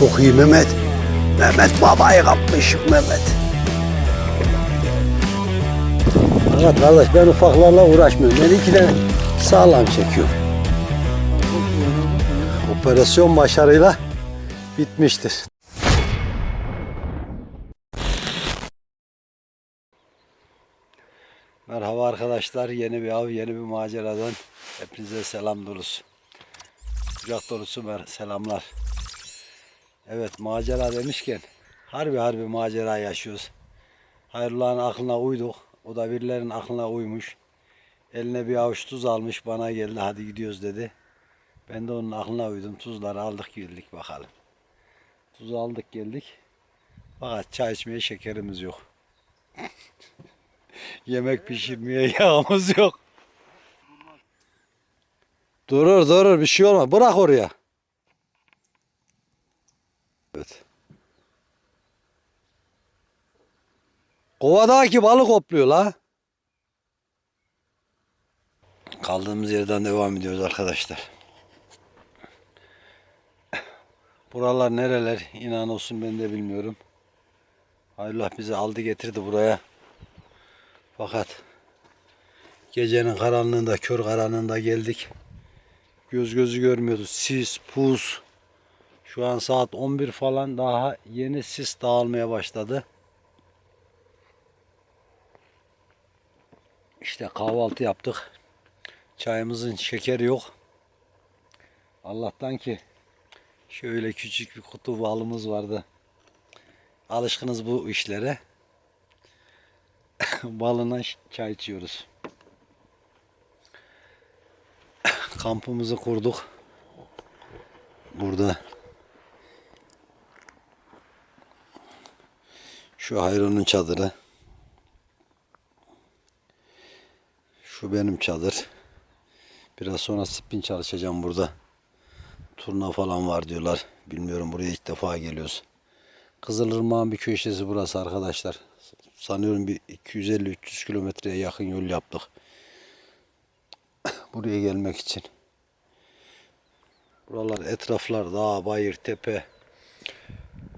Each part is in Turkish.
Çok iyi Mehmet. Mehmet babayı kapmış Mehmet. Fakat kardeş ben ufaklarla uğraşmıyorum. Benimkiler sağlam çekiyorum. Operasyon başarıyla bitmiştir. Merhaba arkadaşlar. Yeni bir av, yeni bir maceradan hepinize selam dolusu. Kucak dolusu selamlar. Evet macera demişken harbi harbi macera yaşıyoruz. Hayırlıların aklına uyduk. O da birilerinin aklına uymuş. Eline bir avuç tuz almış bana geldi hadi gidiyoruz dedi. Ben de onun aklına uydum. Tuzları aldık geldik bakalım. Tuzu aldık geldik. Fakat çay içmeye şekerimiz yok. Yemek pişirmeye yağımız yok. Durur durur bir şey olmaz. Bırak oraya. Evet. Kovadaki balık hopluyor la. Kaldığımız yerden devam ediyoruz arkadaşlar. Buralar nereler inan olsun ben de bilmiyorum. Allah bizi aldı getirdi buraya. Fakat gecenin karanlığında, kör karanlığında geldik. Göz gözü görmüyordu. Sis, pus. Şu an saat 11 falan daha yeni sis dağılmaya başladı. İşte kahvaltı yaptık. Çayımızın şekeri yok. Allah'tan ki şöyle küçük bir kutu balımız vardı. Alışkınız bu işlere. balına çay içiyoruz. Kampımızı kurduk. Burada şu Hayro'nun çadırı. Şu benim çadır. Biraz sonra spin çalışacağım burada. Turna falan var diyorlar. Bilmiyorum buraya ilk defa geliyoruz. Kızılırmak'ın bir köşesi burası arkadaşlar. Sanıyorum bir 250-300 kilometreye yakın yol yaptık. Buraya gelmek için. Buralar etraflar dağ, bayır, tepe.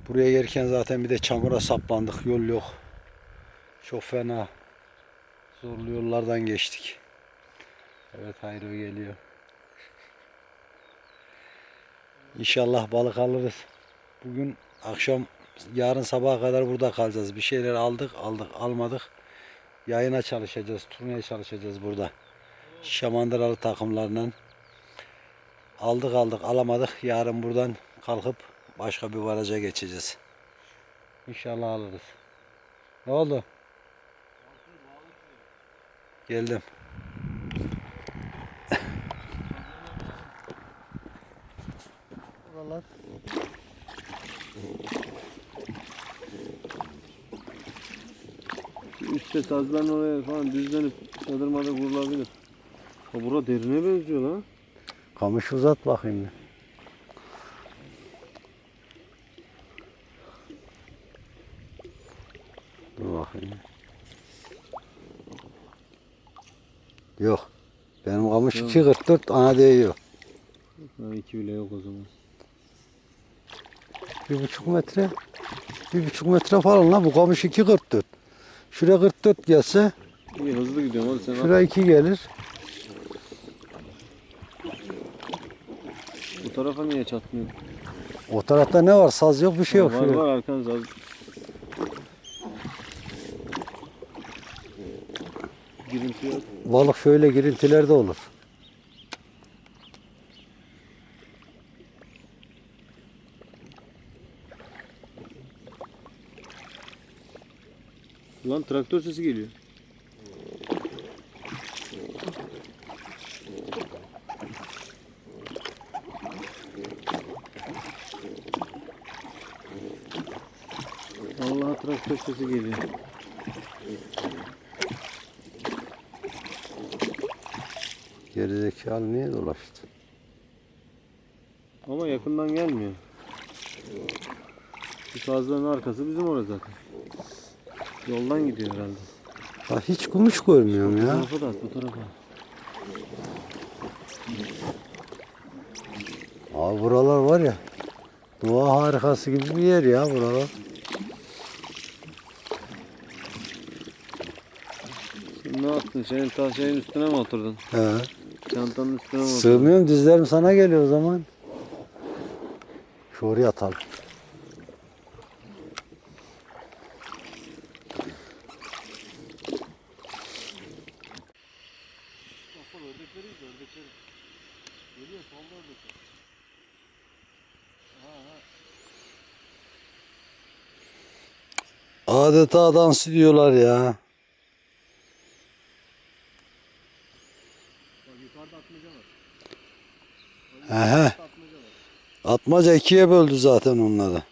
Buraya gelirken zaten bir de çamura saplandık. Yol yok. Çok fena. Zorlu yollardan geçtik. Evet Hayro geliyor. İnşallah balık alırız. Bugün akşam yarın sabaha kadar burada kalacağız. Bir şeyler aldık, aldık, almadık. Yayına çalışacağız, turneye çalışacağız burada. Şamandıralı takımlarla. Aldık aldık, alamadık. Yarın buradan kalkıp başka bir varaca geçeceğiz. İnşallah alırız. Ne oldu? Geldim. Buralar Üstte sazların oraya falan düzlenip çadırmada kurulabilir. Ha bura derine benziyor lan. Kamış uzat bakayım. bir. Dur bakayım. Yok. Benim kamış Yok. 2.44 ana değiyor. Ha iki bile yok o zaman. Bir buçuk metre. Bir buçuk metre falan la bu kamış 2.44. Şuraya 44 gelse İyi hızlı gidiyorum hadi sen şuraya 2 gelir. Bu tarafa niye çatmıyor? O tarafta ne var? Saz yok bir şey yok. var Şuraya. var arkanız az. Girinti yok. Balık şöyle girintilerde olur. Lan traktör sesi geliyor. Allah traktör sesi geliyor. Gerizekalı niye dolaştı? Ama yakından gelmiyor. Şu sazların arkası bizim orası zaten. Yoldan gidiyor herhalde. Ha, hiç kumuş görmüyorum Bu ya. tarafa da bu tarafa. Abi buralar var ya Doğa harikası gibi bir yer ya buralar. Sen ne yaptın? Şeyin, ta şeyin üstüne mi oturdun? He. Çantanın üstüne mi oturdun? Sığmıyorum dizlerim sana geliyor o zaman. Şu oraya atalım. Adeta dans ediyorlar ya. Aha. Atmaca ikiye böldü zaten onları.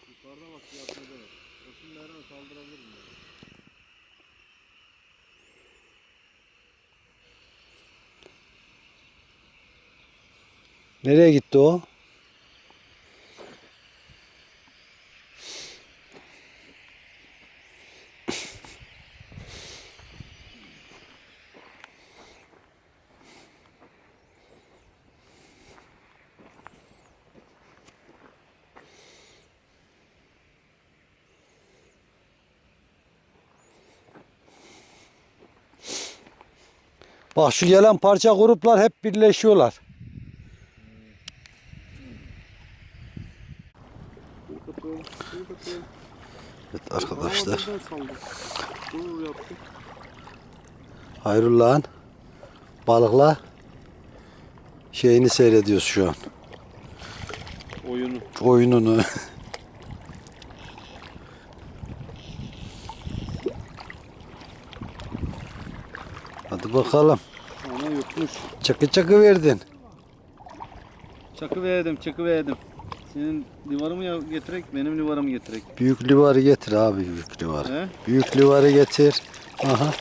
Nereye gitti o? Bak şu gelen parça gruplar hep birleşiyorlar. Evet arkadaşlar. Hayrullah'ın balıkla şeyini seyrediyoruz şu an. Oyunu. Oyununu. Bakalım. Ana yutmuş. Çakı çakı verdin. Çakı verdim, çakı verdim. Senin livarımı ya getirek, benim livarımı getirek. Büyük livarı getir abi büyük livarı. He? Büyük livarı getir. Aha.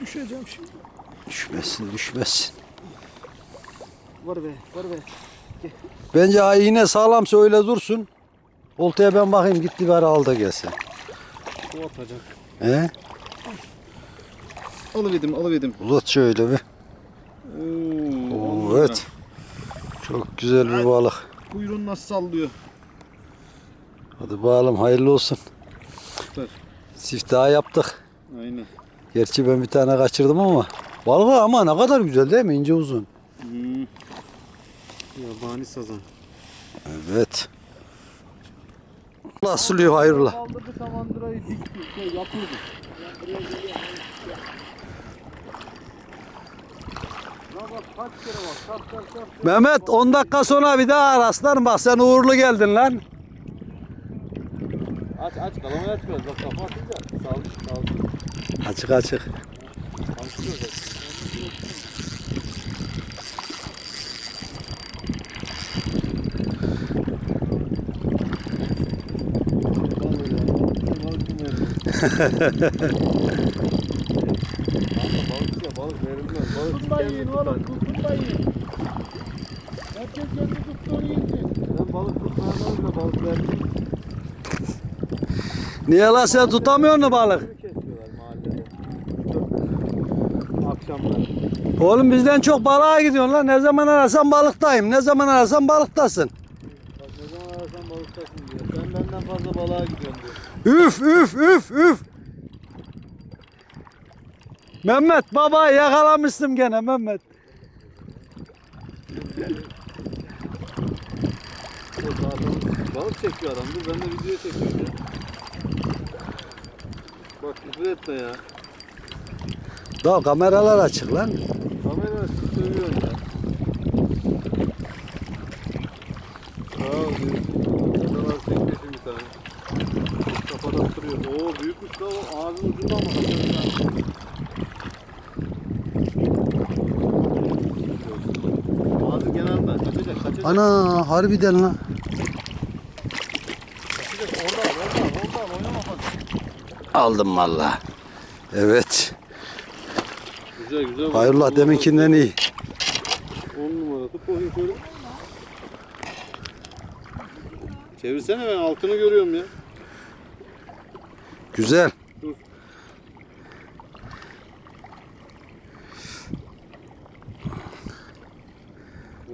Düşeceğim şimdi. Düşmesin düşmesin. Var be, var be. Bence ha yine sağlamsa öyle dursun. Oltaya ben bakayım git livarı al da gelsin. Su atacak. He? Alıverdim, alıverdim. Uzat şöyle bir. Oo, Oo, evet. Çok güzel bir balık. Kuyruğunu nasıl sallıyor? Hadi bakalım hayırlı olsun. Süper. Siftahı yaptık. Aynen. Gerçi ben bir tane kaçırdım ama. Balığı ama ne kadar güzel değil mi? İnce uzun. Hmm. Yabani sazan. Evet. Allah suluyor hayrola. Kaldırdı samandırayı dikti, şey yapıyordu. Ya bak kaç kere bak, şap şap şap. Mehmet 10 dakika sonra bir daha ara aslanım bak sen uğurlu geldin lan. Aç aç, kalamayı açmıyoruz. Bak kafa atınca salmış salmış. Açık açık. Salmışıyor Balık balık verilmez. Balık Tutun yiyin oğlum, tutun yiyin. Herkes kendi tuttuğunu yesin. Ben balık tutmayanlarım da balık verdim. Niye lan sen tutamıyor musun balık? Akşamları. Oğlum bizden çok balığa gidiyorsun lan. Ne zaman arasan balıktayım. Ne zaman arasan balıktasın. Bak ne zaman arasan balıktasın diyor. Sen benden fazla balığa gidiyorsun diyor. Üf üf üf üf. Mehmet baba yakalamışsın gene Mehmet. Balık çekiyor adam. Dur ben de video çekiyorum ya. Bak küfür etme ya. Daha kameralar açık lan. Kamera açıp sövüyorsun ya. Sağ ol diyorsun. Sana var çekmesin bir tane. Kafadan duruyor. Oo büyükmüş da o ağzın ucunda ama kaçırdı. Ağzı kenarında. Kaçacak kaçacak. Ana harbiden lan. Kaçacak. Oynama bak. Aldım valla. Evet. Güzel güzel. Hayrola deminkinden iyi. 10 numara. Tut bakayım şöyle. Çevirsene ben altını görüyorum ya. Güzel. Dur.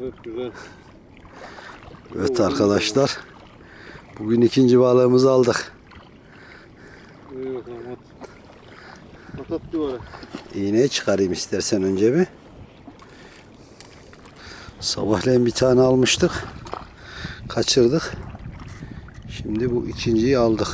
Evet güzel. Evet arkadaşlar. Bugün ikinci balığımızı aldık. İyi bakalım at. At at duvara. İğneyi çıkarayım istersen önce bir. Sabahleyin bir tane almıştık. Kaçırdık. Şimdi bu ikinciyi aldık.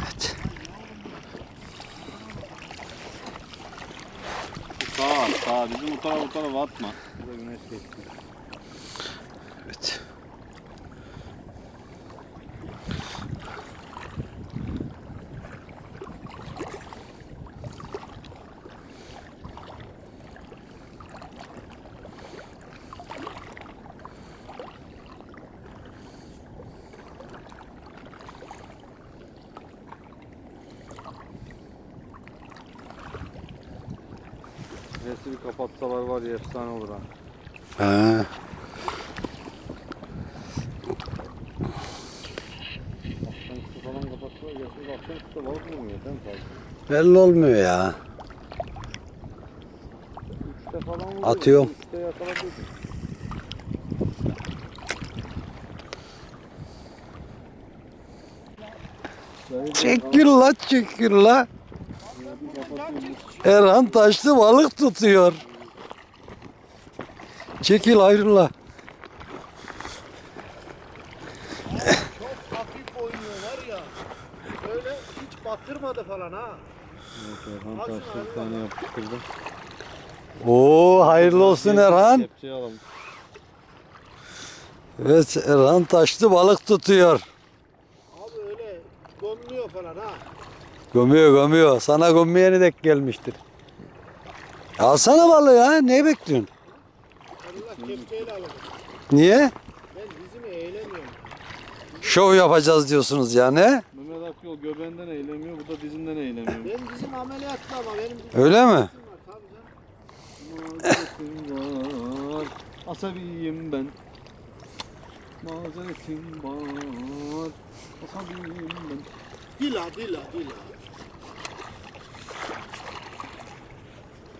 Evet. Sağ sağ bizim bu tarafa bu kapatsalar var ya efsane olur ha. Ha, falan kapatsalar balık mi fazla? belli olmuyor ya. Üçte falan vuruyor. Atıyorum. Üçte. Çekil la çekil la. Erhan taşlı balık tutuyor. Çekil ayrıla. Çok hafif oynuyor var ya. Böyle hiç batırmadı falan ha. Evet Erhan Al şunu, taşlı bir tane bana. yapıştırdı. Oo hayırlı olsun Erhan. Kepçeyi alalım. Evet Erhan taşlı balık tutuyor. Abi öyle gömüyor falan ha. Gömüyor gömüyor. Sana gömmeyeni dek gelmiştir. Alsana balığı ya. Ne bekliyorsun? Allah kepçeyle alalım. Niye? Ben dizimi eğlemiyorum. Şov yapacağız diyorsunuz yani. Mehmet Akgül o göbenden eğlemiyor, bu da dizinden eğlemiyor. Benim dizim ameliyatlı ama benim dizim Öyle mi? Mazeretim var, asabiyim ben. Mazeretim var, asabiyim ben. Dila dila dila. Mazeretim var, asabiyim ben. Takla attırayım mı ayrı lan? Sen nasıl Aman. takla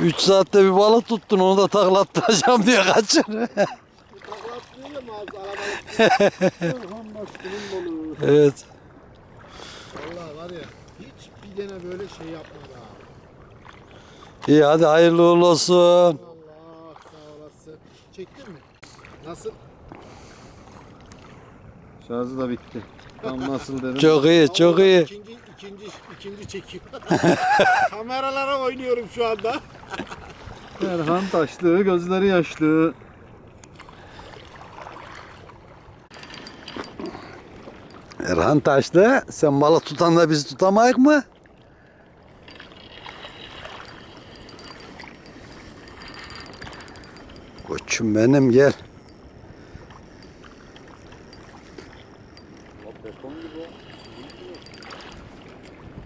3 saatte bir balık tuttun onu da taklattıracağım diye kaçır. Evet. Valla var ya hiç bir tane böyle şey yapmadı ha. İyi hadi hayırlı olsun. Allah sağ olasın. Çektin mi? Nasıl? Şarjı da bitti. Tam nasıl dedim. Çok iyi çok iyi. İkinci, ikinci, ikinci çekim. Kameralara oynuyorum şu anda. Erhan taşlı, gözleri yaşlı. Erhan Taşlı sen balık tutan da biz tutamayık mı? Koçum benim gel.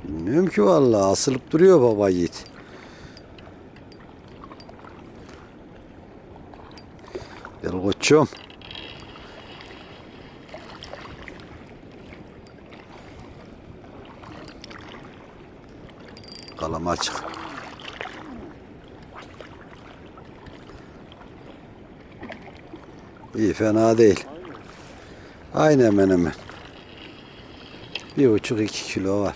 Bilmiyorum ki vallahi asılıp duruyor baba yiğit. Gel koçum. Kalama açık. İyi fena değil. Aynı hemen hemen. Bir buçuk iki kilo var.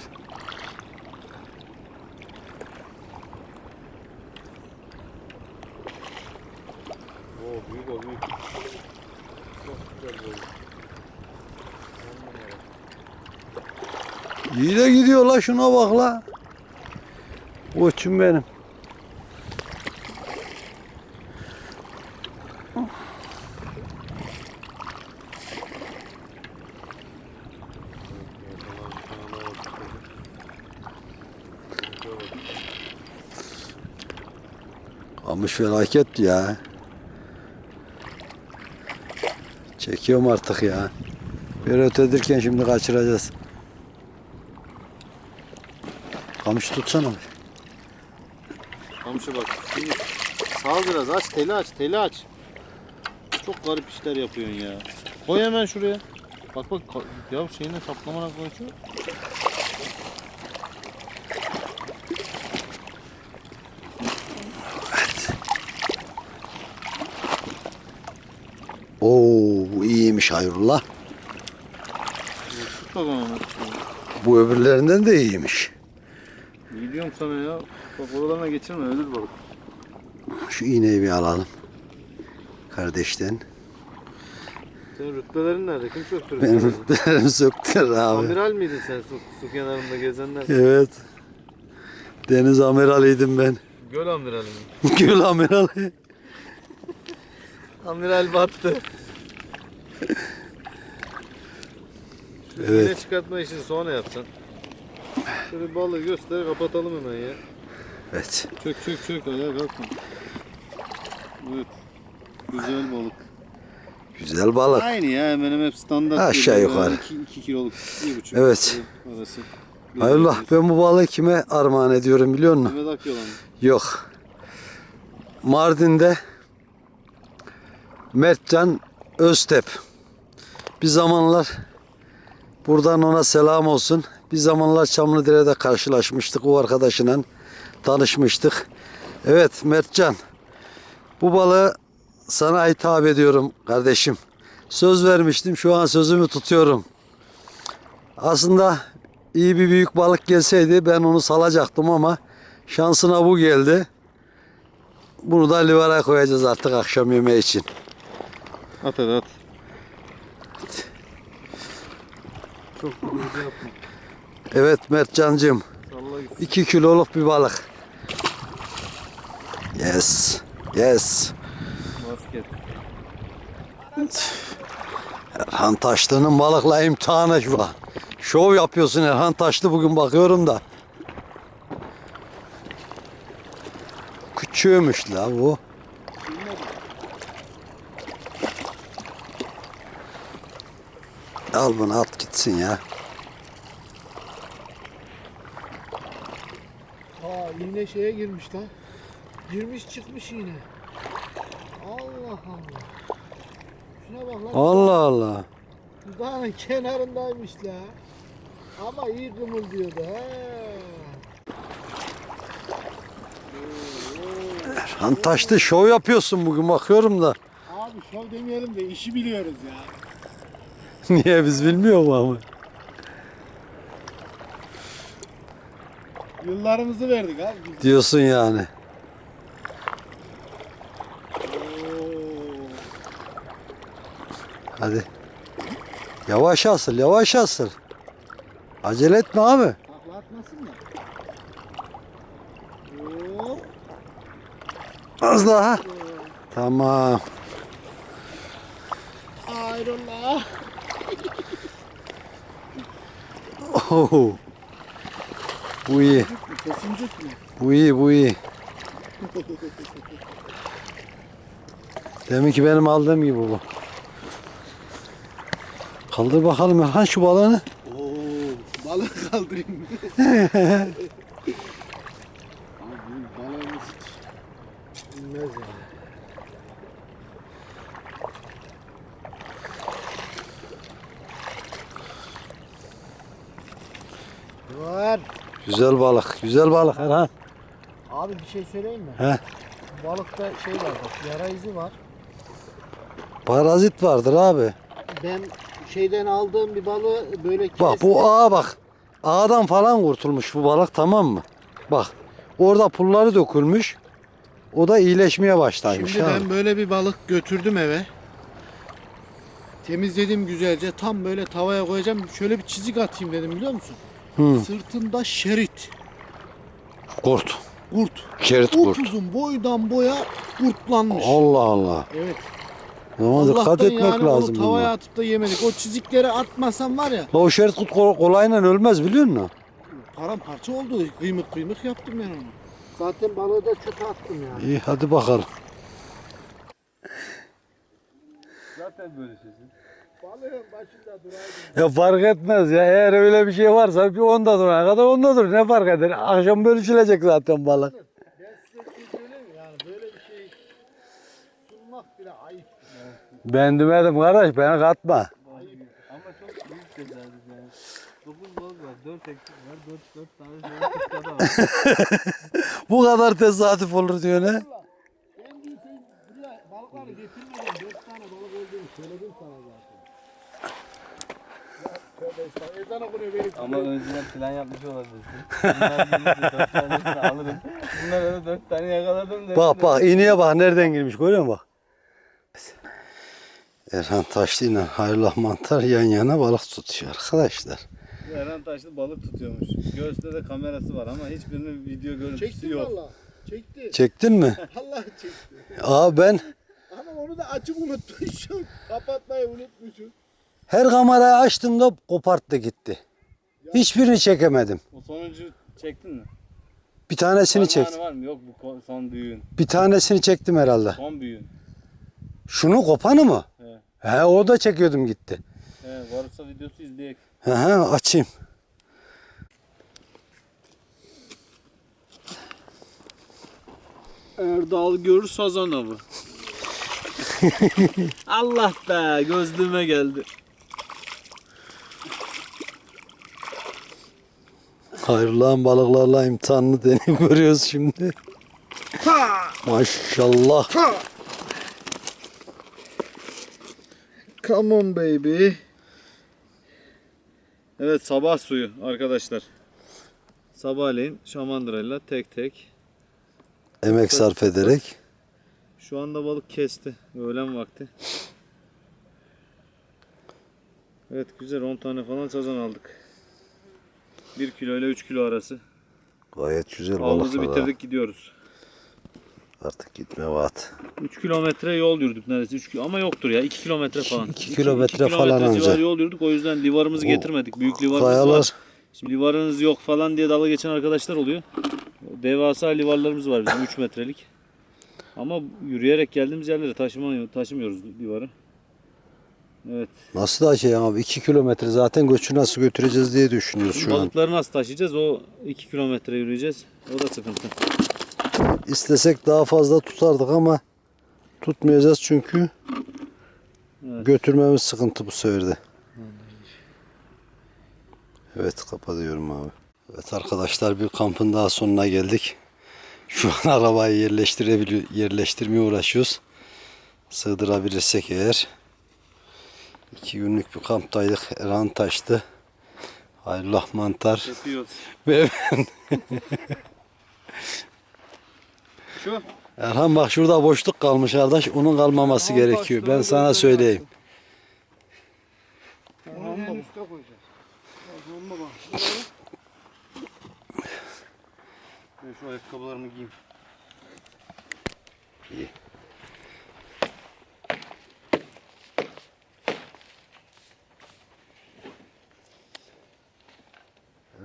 Oo büyük o büyük. Çok güzel boy. İyi de gidiyor la şuna bak la. Koçum benim. Kamış felaket ya. Çekiyorum artık ya. Bir ötedirken şimdi kaçıracağız. Kamış tutsana. Kamışa bak. Sağ biraz aç teli aç teli aç. Çok garip işler yapıyorsun ya. Koy hemen şuraya. Bak bak ya şeyine saplamana koysana. Oo bu iyiymiş hemen. Bu öbürlerinden de iyiymiş. Diyorum sana ya. Bak oralarına geçirme ölür balık. Şu iğneyi bir alalım. Kardeşten. Senin rütbelerin nerede? Kim söktürdü? Benim seni? rütbelerimi söktüler abi. Amiral miydin sen su, su kenarında gezenler? Evet. Deniz amiraliydim ben. Göl amirali mi? Gül amirali. Amiral battı. Şu Evet. iğne çıkartma işini sonra yapsan. Şöyle balığı göster kapatalım hemen ya. Evet. Çök çök çök ayağa kalkma. Evet. Güzel balık. Güzel balık. Aynı ya hemen hemen hep standart. Aşağı yukarı. 2 kiloluk, 1,5 Evet. arası. Hayırlah ben bu balığı kime armağan ediyorum biliyor musun? Mehmet Akyolan. Yok. Mardin'de Mertcan Öztep. Bir zamanlar buradan ona selam olsun. Bir zamanlar Çamlıdere'de karşılaşmıştık o arkadaşıyla tanışmıştık. Evet Mertcan bu balığı sana hitap ediyorum kardeşim. Söz vermiştim şu an sözümü tutuyorum. Aslında iyi bir büyük balık gelseydi ben onu salacaktım ama şansına bu geldi. Bunu da livara koyacağız artık akşam yemeği için. At hadi at. Çok hızlı yapma. Evet Mertcancığım Salla gitsin. 2 kiloluk bir balık. Yes. Yes. Basket. Erhan Taşlı'nın balıkla imtihanı şu an. Şov yapıyorsun Erhan Taşlı bugün bakıyorum da. Küçüğümüş la bu. Al bunu at gitsin ya. Şeye girmiş lan. Girmiş çıkmış iğne. Allah Allah. Şuna bak lan. Allah Allah. Dudağının kenarındaymış la. Ama iyi kımıldıyordu he. Erhan Taşlı şov yapıyorsun bugün bakıyorum da. Abi şov demeyelim de işi biliyoruz ya. Niye biz bilmiyor mu ama? Yıllarımızı verdik abi. Diyorsun yani. Oo. Hadi. Yavaş asıl, yavaş asıl. Acele etme abi. Takla atmasın da. Oo. Az daha. Tamam. Ayrıllah. Oho. Bu iyi. Kesincik mi? Bu iyi, bu iyi. Demin ki benim aldığım gibi bu. Kaldır bakalım Erhan şu balığını. Oo, balık kaldırayım mı? Abi bu balığımız hiç inmez yani. Var. Güzel balık, güzel balık Erhan. Abi bir şey söyleyeyim mi? He. Balıkta şey var bak yara izi var. Parazit vardır abi. Ben şeyden aldığım bir balığı böyle kestim. Bak bu ağa bak. Ağdan falan kurtulmuş bu balık tamam mı? Bak orada pulları dökülmüş. O da iyileşmeye başlamış. Şimdi ben böyle bir balık götürdüm eve. Temizledim güzelce. Tam böyle tavaya koyacağım. Şöyle bir çizik atayım dedim biliyor musun? Hı. Sırtında şerit. Kurt. Kurt. Şerit kurt. Upuzun boydan boya kurtlanmış. Allah Allah. Evet. O zaman dikkat etmek yani lazım. onu tavaya buna. atıp da yemedik. O çizikleri atmasam var ya La o şerit kurt kol- kolayla ölmez biliyor musun? paramparça oldu. Kıymık kıymık yaptım ben onu. Zaten balığı da çöpe attım yani. İyi hadi bakalım. Zaten böyle şeysin. Balığın başında duraydın. Ya fark etmez ya. Eğer öyle bir şey varsa bir onda durana kadar onda dur. Ne fark eder? Akşam bölüşülecek zaten balık. Ben size bir şey söyleyeyim mi? Yani böyle bir şey sunmak bile ayıp. Ben demedim kardeş beni katma. Ama çok büyük tesadüf yani. 9 balık var, 4 eksik var, 4 4 tane zeytin da var. Bu kadar tesadüf olur diyor ne? Ben dün sen buraya balıkları getirmeden dört tane balık olduğunu söyledim sana zaten. Ezan okunuyor benim. Ama önceden plan yapmış olabilirsin. Bunlar gelince 4 tanesini alırım. Bunlar öyle 4 tane yakaladım da. Bak bak iğneye bak nereden girmiş görüyor musun bak. Erhan Taşlı ile Hayrullah Mantar yan yana balık tutuyor arkadaşlar. Eren Taşlı balık tutuyormuş. Göğüste de kamerası var ama hiçbirinin video görüntüsü Çekti yok. valla. Çekti. Çektin mi? Vallahi çekti. Aa ben Ama onu da açık unutmuşum. Kapatmayı unutmuşum. Her kamerayı açtığımda koparttı gitti. Hiçbirini çekemedim. O sonuncu çektin mi? Bir tanesini çek. Parmağını var mı? Yok bu son büyüğün. Bir tanesini çektim herhalde. Son büyüğün. Şunu kopanı mı? He. He o da çekiyordum gitti. He, varsa videosu izleyek. He he açayım. Erdal Gör Sazan avı. Allah be gözlüğüme geldi. Hayırlı balıklarla imtihanını deneyim görüyoruz şimdi. Maşallah. Come on baby. Evet sabah suyu arkadaşlar. Sabahleyin şamandırayla tek tek. Emek sarf ederek. Şu anda balık kesti. Öğlen vakti. Evet güzel 10 tane falan sazan aldık. 1 kilo ile 3 kilo arası. Gayet güzel Avımızı balıklar. bitirdik gidiyoruz. Artık gitme vaat. 3 kilometre yol yürüdük neredeyse 3 kilo ama yoktur ya 2 kilometre falan. İki İki- kilometre iki falan anca. yol yürüdük o yüzden livarımızı O getirmedik. Büyük livarımız var. Kayalar Şimdi livarınız yok falan diye dalga geçen arkadaşlar oluyor. Devasa livarlarımız var bizim 3 metrelik. Ama yürüyerek geldiğimiz yerlere taşıma, taşımıyoruz livarı. Evet. nasıl şey abi 2 kilometre zaten göçü nasıl götüreceğiz diye düşünüyoruz şu an. Balıkları nasıl taşıyacağız? O 2 kilometre yürüyeceğiz. O da sıkıntı. İstesek daha fazla tutardık ama tutmayacağız çünkü Evet. götürmemiz sıkıntı bu sefer de. Evet kapatıyorum abi. Evet arkadaşlar bir kampın daha sonuna geldik. Şu an arabayı yerleştirebiliyor, yerleştirmeye uğraşıyoruz. Sığdırabilirsek eğer. İki günlük bir kamptaydık. Erhan Taş'tı. Hayrullah Mantar. Yapıyoruz. Ve Şu. Erhan bak şurada boşluk kalmış kardeş. Onun kalmaması Tamam, gerekiyor. taşları Ben sana söyleyeyim. Onu en üstte koyacağız. Bak, bak. Ben şu ayakkabılarımı giyeyim.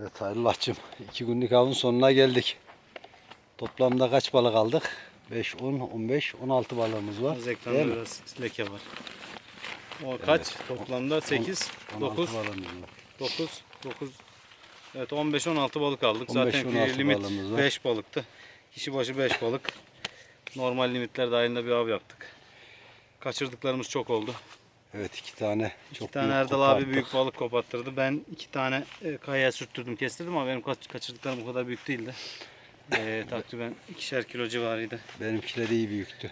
Evet Hayrullah'cığım iki günlük avın sonuna geldik. Toplamda kaç balık aldık? 5, 10, 15, 16 balığımız var. Az ekranda biraz leke var. O kaç? Toplamda 8, 16 9, balığımız var. 9, 9. Evet 15-16 balık aldık. 15-16 Zaten limit balığımız var. 5 balıktı. Kişi başı 5 balık. Normal limitler dahilinde bir av yaptık. Kaçırdıklarımız çok oldu. Evet iki tane İki çok tane büyük Erdal abi koparttık. büyük balık koparttırdı. Ben iki tane e, kayaya sürttürdüm, kestirdim ama benim kaç, kaçırdıklarım o kadar büyük değildi. E, takriben ikişer kilo civarıydı. Benimkiler iyi büyüktü.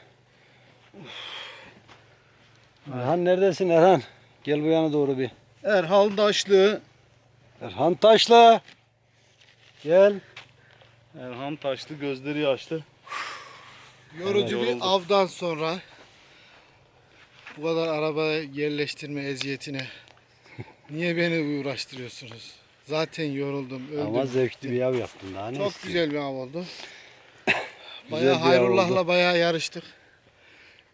Erhan neredesin Erhan? Gel bu yana doğru bir. Erhal Daşlı. Erhan Taşla. Gel. Erhan taşlı, gözleri yaşlı. Yorucu bir avdan sonra bu kadar araba yerleştirme eziyetine niye beni uğraştırıyorsunuz? Zaten yoruldum, öldüm. Ama zevkli bir av yaptın daha ne Çok istiyorsun? güzel bir av oldu. Güzel Bayağı bir av Hayrullah'la oldu. bayağı yarıştık.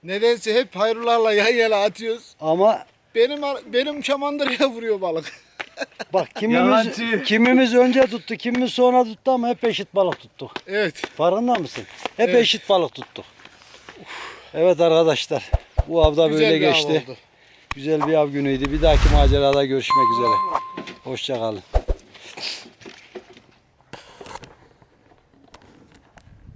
Nedense hep Hayrullah'la yan yana atıyoruz. Ama Benim ar- benim şamandıraya vuruyor balık. bak kimimiz Yalancı. kimimiz önce tuttu, kimimiz sonra tuttu ama hep eşit balık tuttuk. Evet. Farkında mısın? Hep Evet. eşit balık tuttuk. Evet arkadaşlar. Bu avda güzel böyle bir av geçti. oldu. güzel bir av günüydü. Bir dahaki macerada görüşmek üzere. Hoşçakalın.